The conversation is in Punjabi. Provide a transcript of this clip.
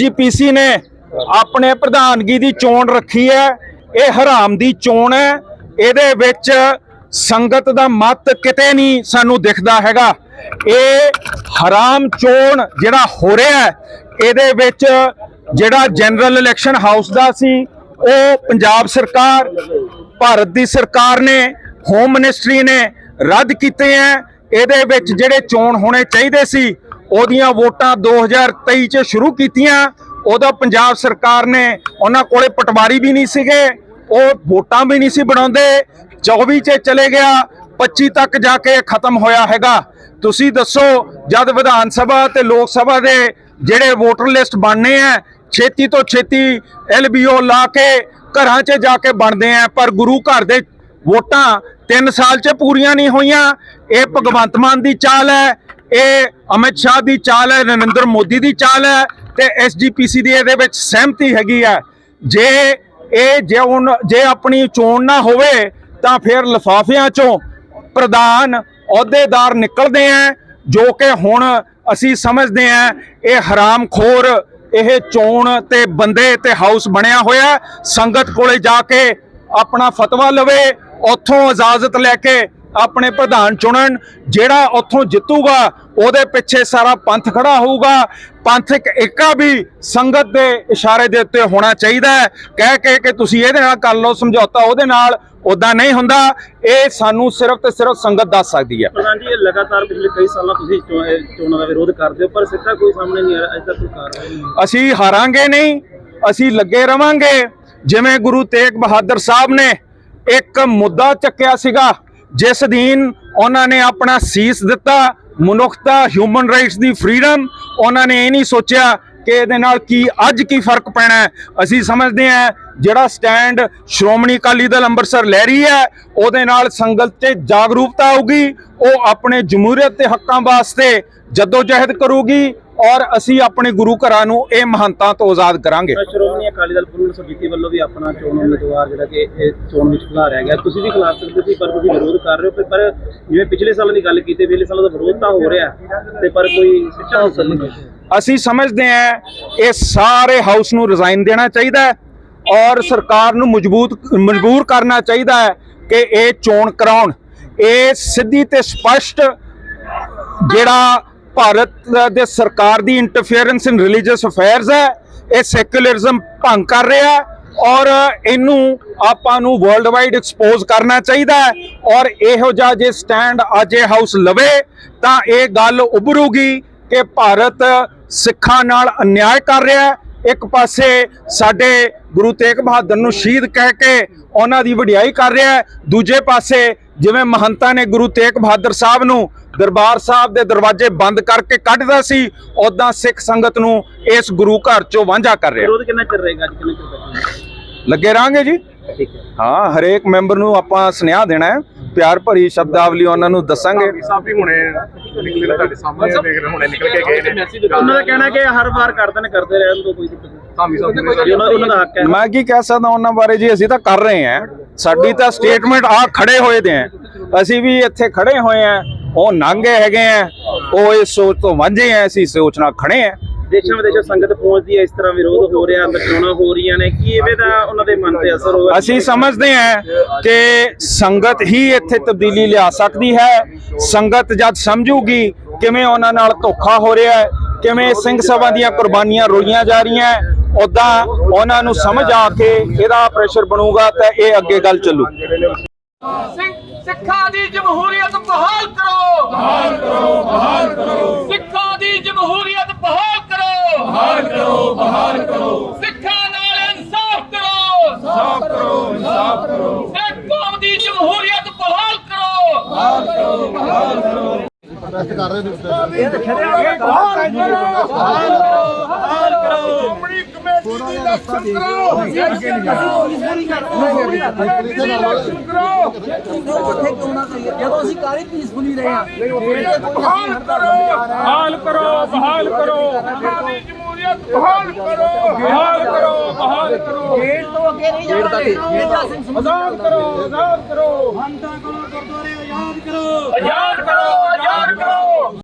ਐਸਜੀਪੀਸੀ ਨੇ ਆਪਣੇ ਪ੍ਰਧਾਨਗੀ ਦੀ ਚੋਣ ਰੱਖੀ ਹੈ। ਇਹ ਹਰਾਮ ਦੀ ਚੋਣ ਹੈ। ਇਹਦੇ ਵਿੱਚ ਸੰਗਤ ਦਾ ਮਤ ਕਿਤੇ ਨਹੀਂ ਸਾਨੂੰ ਦਿਖਦਾ ਹੈਗਾ। ਇਹ ਹਰਾਮ ਚੋਣ ਜਿਹੜਾ ਹੋ ਰਿਹਾ ਇਹਦੇ ਵਿੱਚ ਜਿਹੜਾ ਜਨਰਲ ਇਲੈਕਸ਼ਨ ਹਾਊਸ ਦਾ ਸੀ, ਉਹ ਪੰਜਾਬ ਸਰਕਾਰ, ਭਾਰਤ ਦੀ ਸਰਕਾਰ ਨੇ, ਹੋਮ ਮਿਨਿਸਟਰੀ ਨੇ ਰੱਦ ਕੀਤੇ ਹੈ। ਇਹਦੇ ਵਿੱਚ ਜਿਹੜੇ ਚੋਣ ਹੋਣੇ ਚਾਹੀਦੇ ਸੀ ਉਹਦੀਆਂ ਵੋਟਾਂ 2023 ਚ ਸ਼ੁਰੂ ਕੀਤੀਆਂ। ਉਦੋਂ ਪੰਜਾਬ ਸਰਕਾਰ ਨੇ ਉਹਨਾਂ ਕੋਲੇ ਪਟਵਾਰੀ ਵੀ ਨਹੀਂ ਸੀਗੇ, ਉਹ ਵੋਟਾਂ ਵੀ ਨਹੀਂ ਸੀ ਬਣਾਉਂਦੇ। 24 ਚ ਚਲੇ ਗਿਆ 25 ਤੱਕ ਜਾ ਕੇ ਇਹ ਖਤਮ ਹੋਇਆ ਹੈਗਾ। ਤੁਸੀਂ ਦੱਸੋ, ਜਦ ਵਿਧਾਨ ਸਭਾ ਤੇ ਲੋਕ ਸਭਾ ਦੇ ਜਿਹੜੇ ਵੋਟਰ ਲਿਸਟ ਬਣਨੇ ਆ, ਛੇਤੀ ਤੋਂ ਛੇਤੀ ਐਲਬੀਓ ਲਾ ਕੇ ਘਰਾਂ 'ਚ ਜਾ ਕੇ ਬਣਦੇ ਆ, ਪਰ ਗੁਰੂ ਘਰ ਦੇ ਵੋਟਾਂ 3 ਸਾਲ 'ਚ ਪੂਰੀਆਂ ਨਹੀਂ ਹੋਈਆਂ। ਇਹ ਭਗਵੰਤ ਮਾਨ ਦੀ ਚਾਲ ਹੈ ਇਹ ਅਮਿਤ ਸ਼ਾਹ ਦੀ ਚਾਲ ਹੈ, ਨਰਿੰਦਰ ਮੋਦੀ ਦੀ ਚਾਲ ਹੈ ਤੇ ਐਸਜੀਪੀਸੀ ਦੀ ਇਹਦੇ ਵਿੱਚ ਸਹਿਮਤੀ ਹੈਗੀ ਹੈ। ਜੇ ਇਹ, ਜੇ ਹੁਣ, ਜੇ ਆਪਣੀ ਚੋਣ ਨਾ ਹੋਵੇ ਤਾਂ ਫਿਰ ਲਫਾਫਿਆਂ 'ਚੋਂ ਪ੍ਰਧਾਨ ਅਹੁਦੇਦਾਰ ਨਿਕਲਦੇ ਆ ਜੋ ਕਿ ਹੁਣ ਅਸੀਂ ਸਮਝਦੇ ਆ ਇਹ ਹਰਾਮਖੋਰ, ਇਹ ਚੋਣ ਤੇ ਬੰਦੇ ਤੇ ਹਾਊਸ ਬਣਿਆ ਹੋਇਆ ਸੰਗਤ ਕੋਲੇ ਜਾ ਕੇ ਆਪਣਾ ਫਤਵਾ ਲਵੇ, ਉੱਥੋਂ ਇਜਾਜ਼ਤ ਲੈ ਕੇ ਆਪਣੇ ਪ੍ਰਧਾਨ ਚੁਣਨ ਜਿਹੜਾ ਉੱਥੋਂ ਜਿੱਤੂਗਾ ਉਹਦੇ ਪਿੱਛੇ ਸਾਰਾ ਪੰਥ ਖੜਾ ਹੋਊਗਾ। ਪੰਥਕ ਏਕਾ ਵੀ ਸੰਗਤ ਦੇ ਇਸ਼ਾਰੇ ਦੇ ਉੱਤੇ ਹੋਣਾ ਚਾਹੀਦਾ ਹੈ। ਕਹਿ ਕੇ ਕਿ ਤੁਸੀਂ ਇਹਦੇ ਨਾਲ ਕਰ ਲਓ ਸਮਝੌਤਾ ਉਹਦੇ ਨਾਲ ਉਦਾਂ ਨਹੀਂ ਹੁੰਦਾ। ਇਹ ਸਾਨੂੰ ਸਿਰਫ ਤੇ ਸਿਰਫ ਸੰਗਤ ਦੱਸ ਸਕਦੀ ਹੈ। ਪ੍ਰਧਾਨ ਜੀ ਇਹ ਲਗਾਤਾਰ ਪਿਛਲੇ ਕਈ ਸਾਲਾਂ ਤੁਸੀਂ ਚੋਣਾਂ ਦਾ ਵਿਰੋਧ ਕਰਦੇ ਹੋ ਪਰ ਸਿੱਧਾ ਕੋਈ ਸਾਹਮਣੇ ਨਹੀਂ ਆ ਰਿਹਾ ਅਜੇ ਤੱਕ ਕੋਈ ਕਾਰਵਾਈ ਨਹੀਂ ਅਸੀਂ ਹਾਰਾਂਗੇ ਨਹੀਂ ਅਸੀਂ ਲੱਗੇ ਰਵਾਂਗੇ। ਜਿਵੇਂ ਗੁਰੂ ਤੇਗ ਬਹਾਦਰ ਸਾਹਿਬ ਨੇ ਇੱਕ ਮੁੱਦਾ ਚੱਕਿਆ ਸੀਗਾ ਜਿਸ ਦੀਨ ਉਹਨਾਂ ਨੇ ਆਪਣਾ ਸੀਸ ਦਿੱਤਾ, ਮਨੁੱਖਤਾ ਹਿਊਮਨ ਰਾਈਟਸ ਦੀ ਫਰੀडम ਉਹਨਾਂ ਨੇ ਇਹ ਨਹੀਂ ਸੋਚਿਆ ਕਿ ਇਹਦੇ ਨਾਲ ਕੀ, ਅੱਜ ਕੀ ਫ਼ਰਕ ਪੈਣਾ ਅਸੀਂ ਸਮਝਦੇ ਹਾਂ, ਜਿਹੜਾ ਸਟੈਂਡ ਸ਼੍ਰੋਮਣੀ ਅਕਾਲੀ ਦਲ ਅੰਮ੍ਰਿਤਸਰ ਲੈ ਰਹੀ ਹੈ, ਉਹਦੇ ਨਾਲ ਸੰਗਤ 'ਚ ਜਾਗਰੂਕਤਾ ਆਊਗੀ, ਉਹ ਆਪਣੇ ਜਮਹੂਰੀਅਤ ਦੇ ਹੱਕਾਂ ਵਾਸਤੇ ਜਦੋਜਹਿਦ ਕਰੂਗੀ ਔਰ ਅਸੀਂ ਆਪਣੇ ਗੁਰੂ ਘਰਾਂ ਨੂੰ ਇਹ ਮਹੰਤਾਂ ਤੋਂ ਆਜ਼ਾਦ ਕਰਾਂਗੇ। ਸ਼੍ਰੋਮਣੀ ਅਕਾਲੀ ਦਲ ਪੂਰਨ ਸਮਿਤੀ ਵੱਲੋਂ ਵੀ ਆਪਣਾ ਚੋਣ ਉਮੀਦਵਾਰ ਜਿਹੜਾ ਕਿ ਇਹ ਚੋਣ ਵਿੱਚ ਖਿਲਾਰਿਆ ਗਿਆ। ਤੁਸੀਂ ਵੀ ਖਿਲਾਰ ਸਕਦੇ ਸੀ ਪਰ ਤੁਸੀਂ ਵਿਰੋਧ ਕਰ ਰਹੇ ਹੋ। ਪਰ ਜਿਵੇਂ ਪਿਛਲੇ ਸਾਲਾਂ ਦੀ ਗੱਲ ਕੀਤੀ ਪਿਛਲੇ ਸਾਲਾਂ ਦਾ ਵਿਰੋਧ ਤਾਂ ਹੋ ਰਿਹਾ ਤੇ ਪਰ ਕੋਈ ਸਿੱਟਾ ਹਾਸਲ ਨਹੀਂ ਅਸੀਂ ਸਮਝਦੇ ਹਾਂ ਇਹ ਸਾਰੇ ਹਾਊਸ ਨੂੰ ਰਿਜ਼ਾਈਨ ਦੇਣਾ ਚਾਹੀਦਾ ਹੈ ਔਰ ਸਰਕਾਰ ਨੂੰ ਮਜ਼ਬੂਤ ਮਜਬੂਰ ਕਰਨਾ ਚਾਹੀਦਾ ਹੈ ਕਿ ਇਹ ਚੋਣ ਕਰਾਉਣ। ਇਹ ਸਿੱਧੀ ਤੇ ਸਪਸ਼ਟ ਜਿਹੜਾ ਭਾਰਤ ਦੇ ਸਰਕਾਰ ਦੀ ਇੰਟਰਫੇਰੈਂਸ ਇਨ ਰਿਲੀਜੀਅਸ ਅਫੇਅਰਸ ਹੈ, ਇਹ ਸੈਕੂਲਰਿਜ਼ਮ ਭੰਗ ਕਰ ਰਿਹਾ ਹੈ ਔਰ ਇਹਨੂੰ ਆਪਾਂ ਨੂੰ ਵਰਲਡ ਵਾਈਡ ਐਕਸਪੋਜ਼ ਕਰਨਾ ਚਾਹੀਦਾ ਹੈ ਔਰ ਇਹੋ ਜਿਹਾ ਜੇ ਸਟੈਂਡ ਅੱਜ ਇਹ ਹਾਊਸ ਲਵੇ, ਤਾਂ ਇਹ ਗੱਲ ਉਭਰੂਗੀ ਕਿ ਭਾਰਤ ਸਿੱਖਾਂ ਨਾਲ ਅਨਿਆਏ ਕਰ ਰਿਹਾ ਹੈ। ਇੱਕ ਪਾਸੇ ਸਾਡੇ ਗੁਰੂ ਤੇਗ ਬਹਾਦਰ ਨੂੰ ਸ਼ਹੀਦ ਕਹਿ ਕੇ ਉਹਨਾਂ ਦੀ ਵਡਿਆਈ ਕਰ ਰਿਹਾ ਹੈ। ਦੂਜੇ ਪਾਸੇ ਜਿਵੇਂ ਮਹੰਤਾਂ ਨੇ ਗੁਰੂ ਤੇਗ ਬਹਾਦਰ ਸਾਹਿਬ ਨੂੰ ਦਰਬਾਰ ਸਾਹਿਬ ਦੇ ਦਰਵਾਜ਼ੇ ਬੰਦ ਕਰਕੇ ਕੱਢਦਾ ਸੀ। ਉਦਾਂ ਸਿੱਖ ਸੰਗਤ ਨੂੰ ਇਸ ਗੁਰੂ ਘਰ ਚੋਂ ਵਾਂਝਾ ਕਰ ਰਿਹਾ। ਵਿਰੋਧ ਕਿੰਨਾ ਚਿਰ ਰਹੇਗਾ ਅੱਜ? ਕਿੰਨਾ ਚਿਰ ਬਚੇਗਾ ਲੱਗੇ ਰਾਂਗੇ ਜੀ? ਠੀਕ ਹੈ। ਹਾਂ ਹਰੇਕ ਮੈਂਬਰ ਨੂੰ ਆਪਾਂ ਸੁਨੇਹਾ ਦੇਣਾ ਹੈ। ਪਿਆਰ ਭਰੀ ਸ਼ਬਦਾਵਲੀ ਉਹਨਾਂ ਨੂੰ ਦੱਸਾਂਗੇ। ਸਾਹਿਬ ਵੀ ਹੁਣੇ ਨਿਕਲੇ ਤੁਹਾਡੇ ਸਾਹਮਣੇ ਦੇਖ ਰਹੇ ਹੁਣੇ ਨਿਕਲ ਕੇ ਗਏ ਨੇ। ਉਹਨਾਂ ਦਾ ਕਹਿਣਾ ਕਿ ਹਰ ਵਾਰ ਕਰਦੇ ਨੇ ਕਰਦੇ ਰਹਿਣ ਤੋਂ ਕੋਈ ਦਿੱਕਤ ਨਹੀਂ। ਸਾਮੀ ਸਾਹਿਬ ਨੇ ਜੀ, ਉਹਨਾਂ ਉਹਨਾਂ ਦਾ ਹੱਕ ਹੈ। ਮੈਂ ਕੀ ਕਹਿ ਸਕਦਾ ਉਹਨਾਂ ਬਾਰੇ ਜੀ ਅਸੀਂ ਤਾਂ ਕਰ ਰਹੇ ਹਾਂ। ਸਾਡੀ ਤਾਂ ਸਟੇਟਮੈਂਟ ਆ ਖੜੇ ਹੋਏ ਦੇ ਆ। ਅਸੀਂ ਵੀ ਇੱਥੇ ਖੜੇ ਹੋਏ ਆ ਉਹ ਨਾਂਗੇ ਹੈਗੇ ਆ ਉਹ ਇਸ ਸੋਚ ਤੋਂ ਵਾਂਝੇ ਆ ਅਸੀਂ ਸੋਚ ਨਾਲ ਖੜੇ ਆ। ਦੇਸ਼ਾਂ ਵਿਦੇਸ਼ਾਂ ਸੰਗਤ ਪਹੁੰਚਦੀ ਹੈ ਇਸ ਤਰ੍ਹਾਂ ਵਿਰੋਧ ਹੋ ਰਿਹਾ ਬਚਾਉਣਾ ਹੋ ਰਹੀਆਂ ਨੇ। ਕੀ ਇਹਦੇ ਦਾ ਉਹਨਾਂ ਦੇ ਮਨ ਤੇ ਅਸਰ ਹੋਇਆ? ਅਸੀਂ ਸਮਝਦੇ ਹਾਂ ਕਿ ਸੰਗਤ ਹੀ ਇੱਥੇ ਤਬਦੀਲੀ ਲਿਆ ਸਕਦੀ ਹੈ। ਸੰਗਤ ਜਦ ਸਮਝੂਗੀ ਕਿਵੇਂ ਉਹਨਾਂ ਨਾਲ ਧੋਖਾ ਹੋ ਰਿਹਾ ਹੈ ਕਿਵੇਂ ਸਿੰਘ ਸਭਾ ਦੀਆਂ ਕੁਰਬਾਨੀਆਂ ਰੋਲੀਆਂ ਜਾ ਰਹੀਆਂ ਉਦਾਂ ਉਹਨਾਂ ਨੂੰ ਸਮਝ ਆ ਕੇ ਇਹਦਾ ਪ੍ਰੈਸ਼ਰ ਬਣੂਗਾ ਤਾਂ ਇਹ ਅੱਗੇ ਗੱਲ ਚੱਲੂ। ਸਿੱਖ- ਦੀ ਜਮਹੂਰੀਅਤ ਬਹਾਲ ਕਰੋ। ਬਹਾਲ ਕਰੋ ਬਹਾਲ ਕਰੋ। ਸਿੱਖਾਂ ਦੀ ਜਮਹੂਰੀਅਤ ਬਹਾਲ ਕਰੋ। ਬਹਾਲ ਕਰੋ ਬਹਾਲ ਕਰੋ। ਸਿੱਖਾਂ ਨਾਲ ਇਨਸਾਫ ਕਰੋ। ਇਨਸਾਫ ਕਰੋ ਇਨਸਾਫ ਕਰੋ। ਸਿੱਖ ਕੌਮ ਦੀ ਜਮਹੂਰੀਅਤ ਬਹਾਲ ਕਰੋ। ਬਹਾਲ ਕਰੋ ਬਹਾਲ ਕਰੋ। ਸ਼੍ਰੋਮਣੀ ਕਮੇਟੀ ਦੀ ਇਲੈਕਸ਼ਨ ਕਰਾਓ ਇਲੈਕਸ਼ਨ ਕਰਾਓ ਜਦੋਂ ਅਸੀਂ ਕਾਰੀ ਪੀਸਫੁਲੀ ਰਹੇ ਹਾਂ ਬਹਾਲ ਕਰੋ ਬਹਾਲ ਕਰੋ ਬਹਾਲ ਕਰੋ ਦੀ ਜਮਹੂਰੀਅਤ ਬਹਾਲ ਕਰੋ ਬਹਾਲ ਕਰੋ ਬਹਾਲ ਕਰੋ ਗੇਟ ਤੋਂ ਅੱਗੇ ਨਹੀਂ ਜਾਣਾ ਆਜ਼ਾਦ ਕਰੋ ਆਜ਼ਾਦ ਕਰੋ ਹੰਤਾ ਕੋਲ ਗੁਰਦੁਆਰੇ ਆਜ਼ਾਦ ਕਰੋ ਆਜ਼ਾਦ ਕਰੋ ਆਜ਼ਾਦ ਕਰੋ